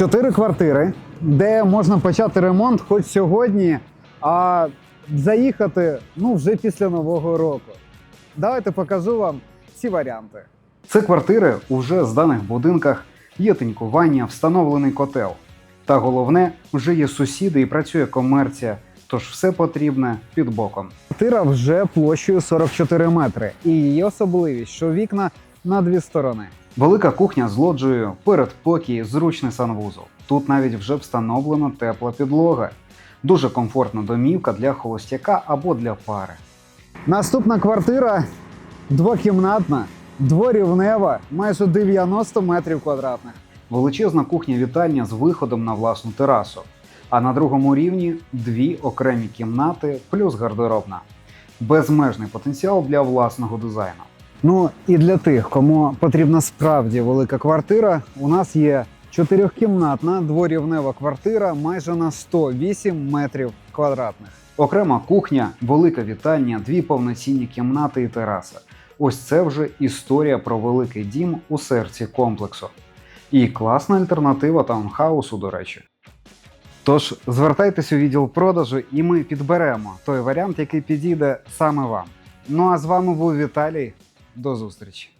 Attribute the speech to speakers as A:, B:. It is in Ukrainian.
A: Чотири квартири, де можна почати ремонт хоч сьогодні, а заїхати ну, вже після Нового року. Давайте покажу вам ці варіанти. Це квартири у вже зданих будинках, є тинькування, встановлений котел. Та головне, вже є сусіди і працює комерція, тож все потрібне під боком. Квартира вже площею 44 метри, і її особливість, що вікна на дві сторони. Велика кухня з лоджією, передпокій, зручний санвузол. Тут навіть вже встановлена тепла підлога. Дуже комфортна домівка для холостяка або для пари. Наступна квартира двокімнатна, дворівнева, майже 90 метрів квадратних. Величезна кухня вітальня з виходом на власну терасу. А на другому рівні дві окремі кімнати плюс гардеробна. Безмежний потенціал для власного дизайну. Ну і для тих, кому потрібна справді велика квартира, у нас є чотирьохкімнатна дворівнева квартира майже на 108 метрів квадратних. Окрема кухня, велика вітальня, дві повноцінні кімнати і тераса. Ось це вже історія про великий дім у серці комплексу. І класна альтернатива таунхаусу, до речі. Тож звертайтесь у відділ продажу, і ми підберемо той варіант, який підійде саме вам. Ну а з вами був Віталій. До зустрічі!